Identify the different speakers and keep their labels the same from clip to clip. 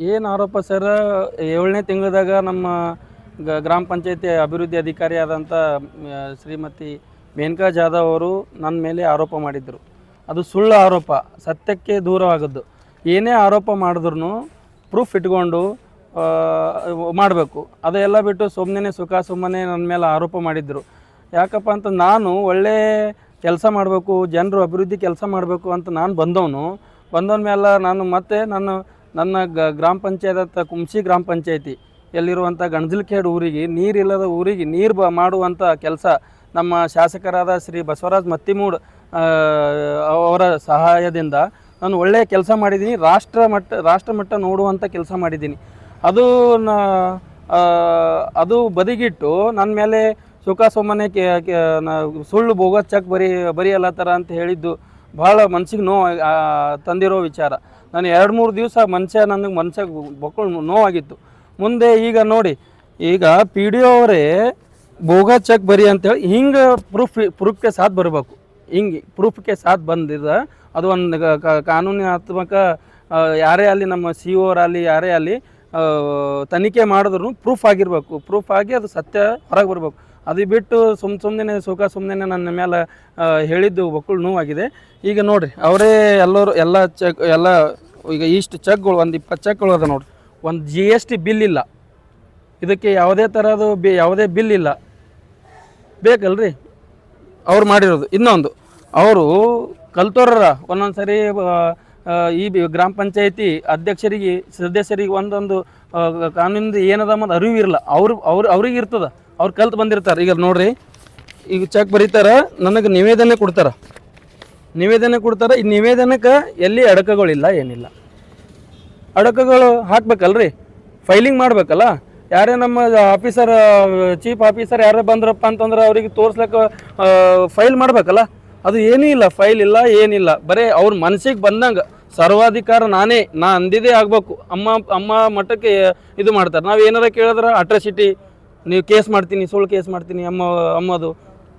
Speaker 1: ಏನು ಆರೋಪ ಸರ್? ಏಳನೇ ತಿಂಗಳದಾಗ ನಮ್ಮ ಗ- ಗ್ರಾಮ ಪಂಚಾಯತಿ ಅಭಿವೃದ್ಧಿ ಅಧಿಕಾರಿ ಆದಂಥ ಶ್ರೀಮತಿ ಮೇನಕಾ ಜಾಧವ್ ಅವರು ನನ್ನ ಮೇಲೆ ಆರೋಪ ಮಾಡಿದರು. ಅದು ಸುಳ್ಳು ಆರೋಪ, ಸತ್ಯಕ್ಕೆ ದೂರವಾಗದ್ದು. ಏನೇ ಆರೋಪ ಮಾಡಿದ್ರು ಪ್ರೂಫ್ ಇಟ್ಕೊಂಡು ಮಾಡಬೇಕು. ಅದೆಲ್ಲ ಬಿಟ್ಟು ಸುಮ್ಮನೆ ಸುಖ, ಸುಮ್ಮನೆ ನನ್ನ ಮೇಲೆ ಆರೋಪ ಮಾಡಿದ್ರು. ಯಾಕಪ್ಪ ಅಂತ ನಾನು ಒಳ್ಳೆ ಕೆಲಸ ಮಾಡಬೇಕು, ಜನರು ಅಭಿವೃದ್ಧಿ ಕೆಲಸ ಮಾಡಬೇಕು ಅಂತ ನಾನು ಬಂದವನು, ಬಂದವನ ಮೇಲೆ ನಾನು ಮತ್ತೆ ನನ್ನ ನನ್ನ ಗ, ಗ್ರಾಮ ಪಂಚಾಯತ್ ಕುಂಸಿ ಗ್ರಾಮ ಪಂಚಾಯತಿ ಎಲ್ಲಿರುವಂಥ ಗಣಜಲ್ಖೇಡ್ ಊರಿಗೆ, ನೀರಿಲ್ಲದ ಊರಿಗೆ ನೀರು ಬ ಮಾಡುವಂಥ ಕೆಲಸ ನಮ್ಮ ಶಾಸಕರಾದ ಶ್ರೀ ಬಸವರಾಜ್ ಮತ್ತಿಮೂಡ್ ಅವರ ಸಹಾಯದಿಂದ ನಾನು ಒಳ್ಳೆಯ ಕೆಲಸ ಮಾಡಿದ್ದೀನಿ. ರಾಷ್ಟ್ರ ಮಟ್ಟ ರಾಷ್ಟ್ರ ಮಟ್ಟ ನೋಡುವಂಥ ಕೆಲಸ ಮಾಡಿದ್ದೀನಿ. ಅದು ನ- ಅದು ಬದಿಗಿಟ್ಟು ನನ್ನ ಮೇಲೆ ಸುಖ ಸುಮ್ಮನೆ ಕೆ ಸುಳ್ಳು ಬೋಗ ಚಕ್ ಬರಿ ಬರೆಯಲ್ಲತ್ತಾರ ಅಂತ ಹೇಳಿದ್ದು ಭಾಳ ಮನ್ಸಿಗೆ ನೋವು ತಂದಿರೋ ವಿಚಾರ. ನಾನು ಎರಡು ಮೂರು ದಿವಸ ಮನುಷ್ಯ ನನಗೆ ಮನುಷ್ಯ ಬೊಕ್ಕಳು ನೋವಾಗಿತ್ತು. ಮುಂದೆ ಈಗ ನೋಡಿ, ಈಗ ಪಿ ಡಿ ಅವರೇ ಬೋಗ ಚೆಕ್ ಬರಿ ಅಂತೇಳಿ ಹಿಂಗೆ ಪ್ರೂಫ್ ಪ್ರೂಫ್ಗೆ ಸಾಥ್ ಬರಬೇಕು. ಹಿಂಗೆ ಪ್ರೂಫ್ಗೆ ಸಾಥ್ ಬಂದಿದ್ದ ಅದು ಒಂದು ಕಾನೂನಾತ್ಮಕ ಯಾರೇ ಅಲ್ಲಿ ನಮ್ಮ ಸಿ ಓರಾಗಲಿ ಯಾರೇ ಅಲ್ಲಿ ತನಿಖೆ ಮಾಡಿದ್ರು ಪ್ರೂಫ್ ಆಗಿರಬೇಕು. ಪ್ರೂಫ್ ಆಗಿ ಅದು ಸತ್ಯ ಹೊರಗೆ ಬರಬೇಕು. ಅದು ಬಿಟ್ಟು ಸುಮ್ ಸುಮ್ಮನೆ ಸುಖ ಸುಮ್ಮನೆ ನನ್ನ ಮೇಲೆ ಹೇಳಿದ್ದು ಒಕ್ಕಳು ನೋವಾಗಿದೆ. ಈಗ ನೋಡಿರಿ, ಅವರೇ ಎಲ್ಲರೂ ಎಲ್ಲ ಚೆಕ್, ಎಲ್ಲ ಈಗ ಇಷ್ಟು ಚೆಕ್ಗಳು, ಒಂದು ಇಪ್ಪತ್ತು ಚೆಕ್ಗಳು ಅದ ನೋಡಿರಿ. ಒಂದು ಜಿ ಎಸ್ ಟಿ ಬಿಲ್ ಇಲ್ಲ. ಇದಕ್ಕೆ ಯಾವುದೇ ಥರದ್ದು ಬಿ, ಯಾವುದೇ ಬಿಲ್ ಇಲ್ಲ. ಬೇಕಲ್ರಿ? ಅವ್ರು ಮಾಡಿರೋದು. ಇನ್ನೊಂದು, ಅವರು ಕಲ್ತೋರರ ಒಂದೊಂದು ಸರಿ ಈ ಗ್ರಾಮ ಪಂಚಾಯತಿ ಅಧ್ಯಕ್ಷರಿಗೆ, ಸದಸ್ಯರಿಗೆ ಒಂದೊಂದು ಕಾನೂನಿಂದ ಏನದ ಮತ್ತು ಅರಿವು ಇರಲ್ಲ ಅವ್ರು ಅವ್ರು, ಅವ್ರಿಗೆ ಇರ್ತದ. ಅವ್ರು ಕಲ್ತು ಬಂದಿರ್ತಾರೆ. ಈಗ ನೋಡ್ರಿ, ಈಗ ಚೆಕ್ ಬರೀತಾರ, ನನಗೆ ನಿವೇದನೆ ಕೊಡ್ತಾರ. ನಿವೇದನೆ ಕೊಡ್ತಾರ, ಈ ನಿವೇದನಕ್ಕೆ ಎಲ್ಲಿ ಅಡಕಗಳಿಲ್ಲ, ಏನಿಲ್ಲ. ಅಡಕಗಳು ಹಾಕ್ಬೇಕಲ್ರಿ ಫೈಲಿಂಗ್ ಮಾಡ್ಬೇಕಲ್ಲ. ಯಾರೇ ನಮ್ಮ ಆಫೀಸರ್ ಚೀಫ್ ಆಫೀಸರ್ ಯಾರೇ ಬಂದ್ರಪ್ಪ ಅಂತಂದ್ರೆ ಅವ್ರಿಗೆ ತೋರ್ಸ್ಲಿಕ್ಕೆ ಫೈಲ್ ಮಾಡ್ಬೇಕಲ್ಲ. ಅದು ಏನೂ ಇಲ್ಲ ಫೈಲ್ ಇಲ್ಲ, ಏನಿಲ್ಲ. ಬರೀ ಅವ್ರ ಮನಸ್ಸಿಗೆ ಬಂದಂಗೆ, ಸರ್ವಾಧಿಕಾರ ನಾನೇ, ನಾ ಅಂದಿದ್ದೇ ಆಗಬೇಕು. ಅಮ್ಮ ಅಮ್ಮ ಮಟ್ಟಕ್ಕೆ ಇದು ಮಾಡ್ತಾರೆ. ನಾವು ಏನಾರ ಕೇಳಿದ್ರೆ ಅಟ್ರಾಸಿಟಿ ನೀವು ಕೇಸ್ ಮಾಡ್ತೀನಿ, ಸುಳ್ಳು ಕೇಸ್ ಮಾಡ್ತೀನಿ, ಅಮ್ಮ, ಅಮ್ಮದು.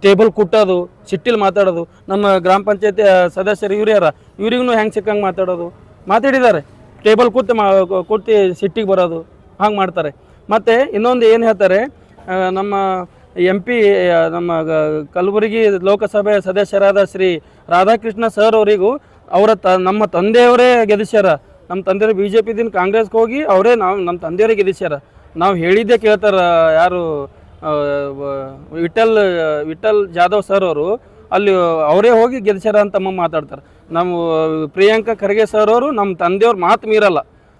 Speaker 1: ಟೇಬಲ್ ಕುಟ್ಟೋದು, ಸಿಟ್ಟಿಲ್ ಮಾತಾಡೋದು. ನಮ್ಮ ಗ್ರಾಮ ಪಂಚಾಯತಿ ಸದಸ್ಯರು ಇವ್ರು ಯಾರ? ಇವ್ರಿಗೂ ಹೆಂಗೆ ಸಿಕ್ಕಂಗೆ ಮಾತಾಡೋದು? ಮಾತಾಡಿದ್ದಾರೆ. ಟೇಬಲ್ ಕೂತು ಮಾ, ಕೂತಿ ಸಿಟ್ಟಿಗೆ ಬರೋದು, ಹಂಗೆ ಮಾಡ್ತಾರೆ. ಮತ್ತು ಇನ್ನೊಂದು ಏನು ಹೇಳ್ತಾರೆ ನಮ್ಮ ಎಂ ಪಿ ನಮ್ಮ ಕಲಬುರಗಿ ಲೋಕಸಭೆ ಸದಸ್ಯರಾದ ಶ್ರೀ ರಾಧಾಕೃಷ್ಣ ಸರ್ ಅವರಿಗೂ ಅವರ ತ, ನಮ್ಮ ತಂದೆಯವರೇ ಗೆದಿಸ್ಯಾರ. ನಮ್ಮ ತಂದೆಯವರು ಬಿ ಜೆ ಪಿದಿಂದ ಕಾಂಗ್ರೆಸ್ಗೆ ಹೋಗಿ ಅವರೇ ನಾವು, ನಮ್ಮ ತಂದೆಯವರೇ ಗೆದಿಸ್ಯಾರ. ನಾವು ಹೇಳಿದ್ದೆ ಕೇಳ್ತಾರ ಯಾರು ವಿಠಲ್ ವಿಠಲ್ ಜಾಧವ್ ಸರ್ ಅವರು, ಅಲ್ಲಿ ಅವರೇ ಹೋಗಿ ಗೆಲ್ಸ್ಯಾರ ಅಂತ ಅಮ್ಮ ಮಾತಾಡ್ತಾರೆ. ನಮ್ಮ, ಪ್ರಿಯಾಂಕಾ ಖರ್ಗೆ ಸರ್ ಅವರು ನಮ್ಮ ತಂದೆಯವ್ರ ಮಾತು ಮೀರಲ್ಲ.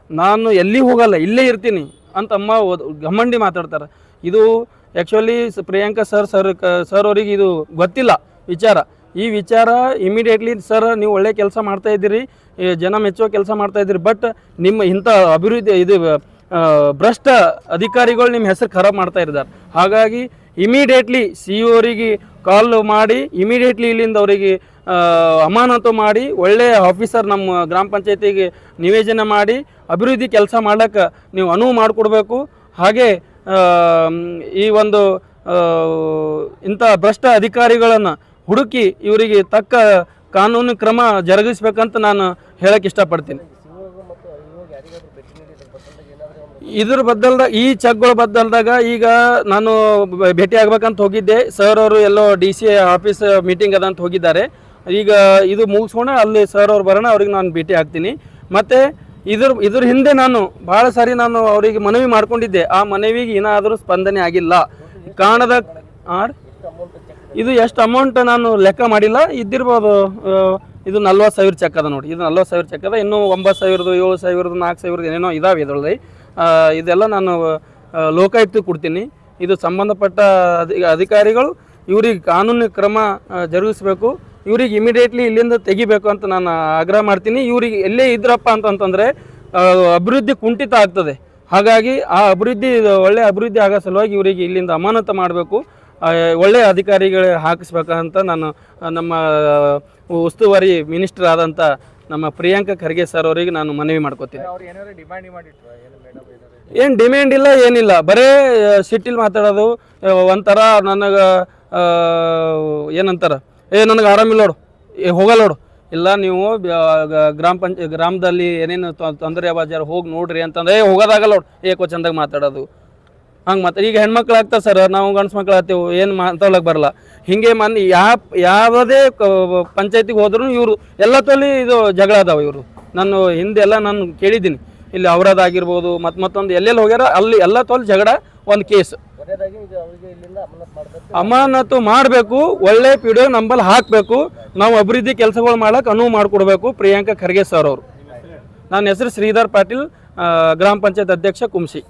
Speaker 1: ನಾನು ಎಲ್ಲಿ ಹೋಗಲ್ಲ, ಇಲ್ಲೇ ಇರ್ತೀನಿ ಅಂತ ಅಮ್ಮ ಒದ್- ಘಮಂಡಿ ಮಾತಾಡ್ತಾರೆ. ಇದು actually Priyanka sir sir sir ಅವರಿಗೆ ಇದು ಗೊತ್ತಿಲ್ಲ ವಿಚಾರ. ಈ ವಿಚಾರ ಇಮಿಡಿಯೇಟ್ಲಿ ಸರ್ ನೀವು ಒಳ್ಳೆ ಕೆಲಸ ಮಾಡ್ತಾ ಇದ್ದೀರಿ, ಈ ಜನ ಮೆಚ್ಚುವ ಕೆಲಸ ಮಾಡ್ತಾ ಇದ್ದೀರಿ ಬಟ್ ನಿಮ್ಮ ಇಂಥ ಅಭಿವೃದ್ಧಿ, ಇದು ಭ್ರಷ್ಟ ಅಧಿಕಾರಿಗಳು ನಿಮ್ಮ ಹೆಸರು ಖರಾಬ್ ಮಾಡ್ತಾ ಇದ್ದಾರೆ. ಹಾಗಾಗಿ ಇಮಿಡಿಯೇಟ್ಲಿ ಸಿ ಅವರಿಗೆ ಕಾಲ್ ಮಾಡಿ ಇಮಿಡಿಯೇಟ್ಲಿ ಇಲ್ಲಿಂದ ಅವರಿಗೆ ಅಮಾನತು ಮಾಡಿ, ಒಳ್ಳೆಯ ಆಫೀಸರ್ ನಮ್ಮ ಗ್ರಾಮ ಪಂಚಾಯತಿಗೆ ನಿವೇದನೆ ಮಾಡಿ, ಅಭಿವೃದ್ಧಿ ಕೆಲಸ ಮಾಡೋಕ್ಕೆ ನೀವು ಅನುವು ಮಾಡಿಕೊಡ್ಬೇಕು. ಹಾಗೆ ಈ ಒಂದು ಇಂಥ ಭ್ರಷ್ಟ ಅಧಿಕಾರಿಗಳನ್ನು ಹುಡುಕಿ ಇವರಿಗೆ ತಕ್ಕ ಕಾನೂನು ಕ್ರಮ ಜರುಗಿಸ್ಬೇಕಂತ ನಾನು ಹೇಳಕ್ಕೆ ಇಷ್ಟಪಡ್ತೀನಿ. ಇದ್ರ ಬದ್ದಲ್ದ ಈ ಚೆಕ್ಗಳ ಬದ್ದಲ್ದಾಗ ಈಗ ನಾನು ಭೇಟಿ ಆಗ್ಬೇಕಂತ ಹೋಗಿದ್ದೆ. ಸರ್ ಅವರು ಎಲ್ಲೋ ಡಿ ಸಿ ಆಫೀಸ್ ಮೀಟಿಂಗ್ ಅದ ಅಂತ ಹೋಗಿದ್ದಾರೆ. ಈಗ ಇದು ಮುಗಿಸ್ಕೊಂಡು ಅಲ್ಲಿ ಸರ್ ಅವ್ರು ಬರೋಣ, ಅವ್ರಿಗೆ ನಾನು ಭೇಟಿ ಆಗ್ತೀನಿ. ಮತ್ತು ಇದ್ರ ಇದ್ರ ಹಿಂದೆ ನಾನು ಭಾಳ ಸಾರಿ ನಾನು ಅವರಿಗೆ ಮನವಿ ಮಾಡ್ಕೊಂಡಿದ್ದೆ. ಆ ಮನವಿಗೆ ಏನಾದರೂ ಸ್ಪಂದನೆ ಆಗಿಲ್ಲ. ಕಾಣದ ಇದು ಎಷ್ಟು ಅಮೌಂಟ್ ನಾನು ಲೆಕ್ಕ ಮಾಡಿಲ್ಲ. ಇದ್ದಿರ್ಬೋದು ಇದು ನಲ್ವತ್ತು ಸಾವಿರ ಚೆಕ್ ಅದ ನೋಡಿ. ಇದು ನಲ್ವತ್ತು ಸಾವಿರ ಚೆಕ್ ಅದ ಇನ್ನೂ ಒಂಬತ್ತು ಸಾವಿರದ ಏಳು ಸಾವಿರದ ನಾಲ್ಕು ಸಾವಿರದ ಏನೇನೋ ಇದಾವೆ ಇದರಲ್ಲಿ. ಇದೆಲ್ಲ ನಾನು ಲೋಕಾಯುಕ್ತ ಕೊಡ್ತೀನಿ. ಇದು ಸಂಬಂಧಪಟ್ಟ ಅಧಿ, ಅಧಿಕಾರಿಗಳು ಇವ್ರಿಗೆ ಕಾನೂನು ಕ್ರಮ ಜರುಗಿಸಬೇಕು. ಇವ್ರಿಗೆ ಇಮಿಡಿಯೇಟ್ಲಿ ಇಲ್ಲಿಂದ ತೆಗಿಬೇಕು ಅಂತ ನಾನು ಆಗ್ರಹ ಮಾಡ್ತೀನಿ. ಇವ್ರಿಗೆ ಎಲ್ಲೇ ಇದ್ರಪ್ಪ ಅಂತಂತಂದರೆ ಅಭಿವೃದ್ಧಿ ಕುಂಠಿತ ಆಗ್ತದೆ. ಹಾಗಾಗಿ ಆ ಅಭಿವೃದ್ಧಿ ಒಳ್ಳೆಯ ಅಭಿವೃದ್ಧಿ ಆಗೋ ಸಲುವಾಗಿ ಇವರಿಗೆ ಇಲ್ಲಿಂದ ಅಮಾನತು ಮಾಡಬೇಕು. ಒಳ್ಳೆಯ ಅಧಿಕಾರಿಗಳು ಹಾಕಿಸ್ಬೇಕಂತ ನಾನು ನಮ್ಮ ಉಸ್ತುವಾರಿ ಮಿನಿಸ್ಟರ್ ಆದಂಥ ನಮ್ಮ ಪ್ರಿಯಾಂಕ ಖರ್ಗೆ ಸರ್ ಅವರಿಗೆ ನಾನು ಮನವಿ ಮಾಡ್ಕೋತೀನಿ.
Speaker 2: ಏನು
Speaker 1: ಡಿಮ್ಯಾಂಡ್ ಇಲ್ಲ ಏನಿಲ್ಲ. ಬರೇ ಸಿಟ್ಟಿಲ್ ಮಾತಾಡೋದು ಒಂಥರ ನನಗೆ ಏನಂತಾರ? ಏ ನನಗೆ ಆರಾಮಿಲ್ಲ ನೋಡು. ಏ ಹೋಗಲ್ಲ ನೋಡು. ಇಲ್ಲ ನೀವು ಗ್ರಾಮ ಪಂಚ ಗ್ರಾಮದಲ್ಲಿ ಏನೇನು ತೊಂದರೆ ಬಾಜಾರ ಹೋಗಿ ನೋಡ್ರಿ ಅಂತಂದ್ರೆ ಏ ಹೋಗೋದಾಗಲ್ಲ ನೋಡು. ಏಕೋ ಚಂದಾಗ ಮಾತಾಡೋದು. ಹಂಗೆ ಮತ್ತೆ ಈಗ ಹೆಣ್ಮಕ್ಳು ಆಗ್ತಾ ಸರ್ ನಾವು ಗಂಡ್ಸ್ ಮಕ್ಳು ಆಗ್ತೇವೆ ಏನು ಮಾತಾಡ್ಲಕ್ಕೆ ಬರಲ್ಲ. ಹಿಂಗೆ ಮನ್ ಯಾವ ಯಾವುದೇ ಪಂಚಾಯತಿಗೆ ಹೋದ್ರು ಇವರು ಎಲ್ಲ ತೊಲಿ ಇದು ಜಗಳ ಅದಾವ ಇವರು. ನಾನು ಹಿಂದೆ ಎಲ್ಲ ನಾನು ಕೇಳಿದ್ದೀನಿ. ಇಲ್ಲಿ ಅವರದಾಗಿರ್ಬೋದು ಮತ್ತು ಮತ್ತೊಂದು ಎಲ್ಲೆಲ್ಲಿ ಹೋಗ್ಯಾರ ಅಲ್ಲಿ ಎಲ್ಲ ತೊಲಿ ಜಗಳ ಒಂದು ಕೇಸ್
Speaker 2: ಅಮಾನತ್ ಮಾಡ್ಬೇಕು.
Speaker 1: ಅಮಾನತು ಮಾಡಬೇಕು ಒಳ್ಳೆ ಪಿಡಿಯೋ ನಂಬಲ್ಲಿ ಹಾಕಬೇಕು ನಾವು ಅಭಿವೃದ್ಧಿ ಕೆಲಸಗಳು ಮಾಡಕ್ಕೆ ಅನುವು ಮಾಡಿಕೊಡ್ಬೇಕು ಪ್ರಿಯಾಂಕಾ ಖರ್ಗೆ ಸರ್ ಅವರು. ನನ್ನ ಹೆಸರು ಶ್ರೀಧರ್ ಪಾಟೀಲ್ ಗ್ರಾಮ ಪಂಚಾಯತ್ ಅಧ್ಯಕ್ಷ ಕುಂಸಿ.